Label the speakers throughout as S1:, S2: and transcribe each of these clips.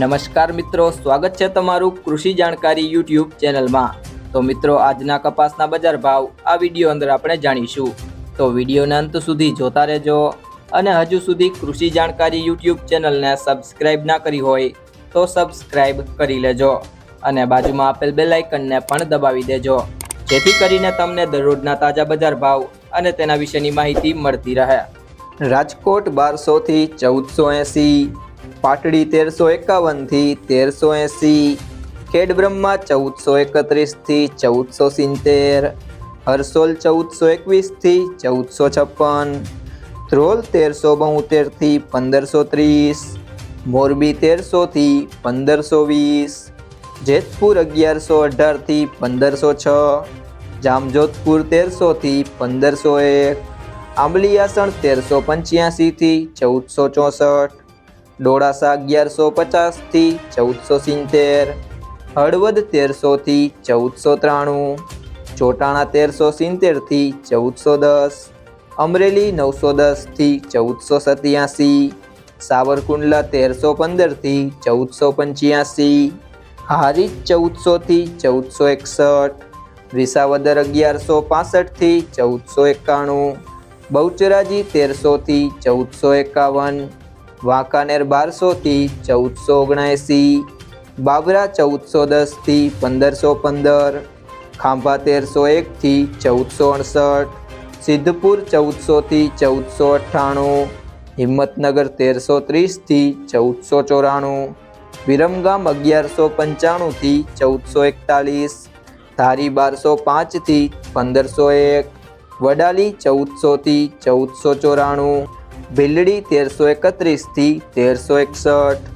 S1: નમસ્કાર મિત્રો, સ્વાગત છે તમારું કૃષિ જાણકારી યુટ્યુબ ચેનલમાં. તો મિત્રો, આજના કપાસના બજાર ભાવ આ વીડિયો અંદર આપણે જાણીશું. તો વિડીયોને અંત સુધી જોતા રહેજો અને હજુ સુધી કૃષિ જાણકારી યુટ્યુબ ચેનલને સબસ્ક્રાઇબ ના કરી હોય તો સબસ્ક્રાઇબ કરી લેજો અને બાજુમાં આપેલ બે લાઇકનને પણ દબાવી દેજો. જેથી કરીને તમને દરરોજના તાજા બજાર ભાવ અને તેના વિશેની માહિતી મળતી રહે. રાજકોટ બારસોથી ચૌદસો એંસી પાટડી તેરસો એકાવનથી તેરસો એંસી ખેડબ્રહ્મા ચૌદસો એકત્રીસથી ચૌદસો સિત્તેર, હરસોલ ચૌદસો એકવીસથી ચૌદસો છપ્પન, ધ્રોલ તેરસો બોતેરથી પંદરસો ત્રીસ, મોરબી તેરસોથી પંદરસો વીસ, જેતપુર અગિયારસો અઢારથી પંદરસો છ, જામજોધપુર તેરસોથી પંદરસો એક આંબલીયાસણ તેરસો પંચ્યાસીથી ચૌદસો ચોસઠ ડોળાસા અગિયારસો પચાસથી ચૌદસો સિત્તેર, હળવદ તેરસોથી ચૌદસો ત્રાણું, ચોટાણા તેરસો સિત્તેરથી ચૌદસો દસ, અમરેલી નવસો દસથી ચૌદસો સત્યાસી, સાવરકુંડલા તેરસો પંદરથી ચૌદસો પંચ્યાસી, હારીજ ચૌદસોથી ચૌદસો એકસઠ, વિસાવદર અગિયારસો પાસઠથી ચૌદસો એકાણું, બહુચરાજી તેરસોથી ચૌદસો એકાવન વાંકાનેર બારસોથી ચૌદસો ઓગણએંસી બાબરા ચૌદસો દસથી પંદરસો પંદર, ખાંભા તેરસો એકથી ચૌદસો અડસઠ, સિદ્ધપુર ચૌદસોથી ચૌદસો અઠ્ઠાણું, હિંમતનગર તેરસો ત્રીસથી ચૌદસો ચોરાણું, વિરમગામ અગિયારસો પંચાણુંથી ચૌદસો એકતાલીસ, ધારી બારસો પાંચથી પંદરસો એક, વડાલી ચૌદસોથી ચૌદસો ચોરાણું ભીલડી તેરસો એકત્રીસથી તેરસો એકસઠ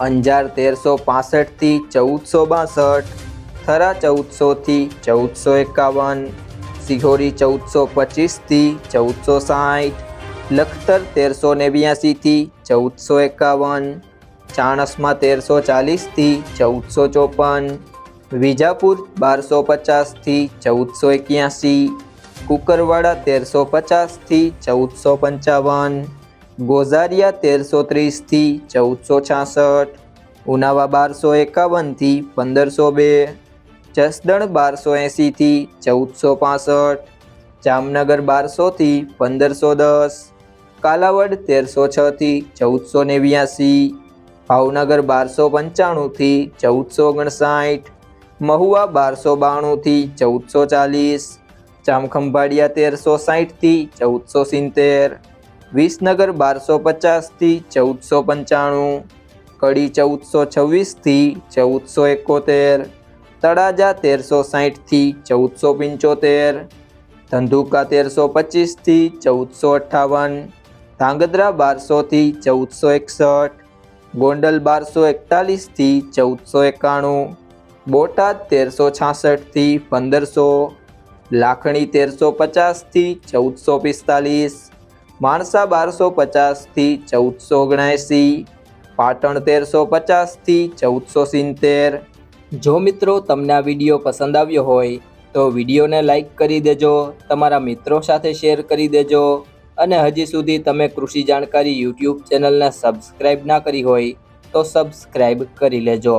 S1: અંજાર તેરસો પાસઠથી ચૌદસો બાસઠ થરા ચૌદસોથી ચૌદસો એકાવન સિહોરી ચૌદસો પચીસથી ચૌદસો સાઠ લખતર તેરસો નેવ્યાસીથી ચૌદસો એકાવન ચાણસમાં તેરસો ચાલીસથી ચૌદસો ચોપન વિજાપુર બારસો પચાસથી ચૌદસો એક્યાસી કુકરવાડા તેરસો પચાસથી ચૌદસો પંચાવન ગોઝારિયા તેરસો ત્રીસથી ચૌદસો છાસઠ, ઉનાવા બારસો એકાવનથી પંદરસો બે, જસદણ બારસો એંસીથી ચૌદસો પાસઠ, જામનગર બારસોથી પંદરસો દસ, કાલાવડ તેરસો છથી ચૌદસો નેવ્યાસી, ભાવનગર બારસો પંચાણુંથી ચૌદસો ઓગણસાઠ, મહુવા બારસો બાણુંથી ચૌદસો ચાલીસ, જામખંભાળિયા તેરસો સાઠથી ચૌદસો સિત્તેર વિસનગર બારસો પચાસથી ચૌદસો પંચાણું, કડી ચૌદસો છવ્વીસથી ચૌદસો એકોતેર, તળાજા તેરસો સાહીઠથી ચૌદસો પંચોતેર, ધંધુકા તેરસો પચીસથી ચૌદસો અઠ્ઠાવન ધાંગધ્રા બારસોથી ચૌદસો એકસઠ, ગોંડલ બારસો એકતાલીસથી ચૌદસો એકાણું, બોટાદ તેરસો છાસઠથી પંદરસો, લાખણી તેરસો પચાસથી ચૌદસો પિસ્તાલીસ માણસા બારસો પચાસથી ચૌદસો ઓગણએંસી પાટણ તેરસો પચાસથી ચૌદસો સિત્તેર. જો મિત્રો તમને આ વીડિયો પસંદ આવ્યો હોય, તો વિડીયોને લાઈક કરી દેજો, તમારા મિત્રો સાથે શેર કરી દેજો, અને હજી સુધી તમે કૃષિ જાણકારી યુટ્યુબ ચેનલને સબસ્ક્રાઈબ ના કરી હોય, તો સબસ્ક્રાઈબ કરી લેજો.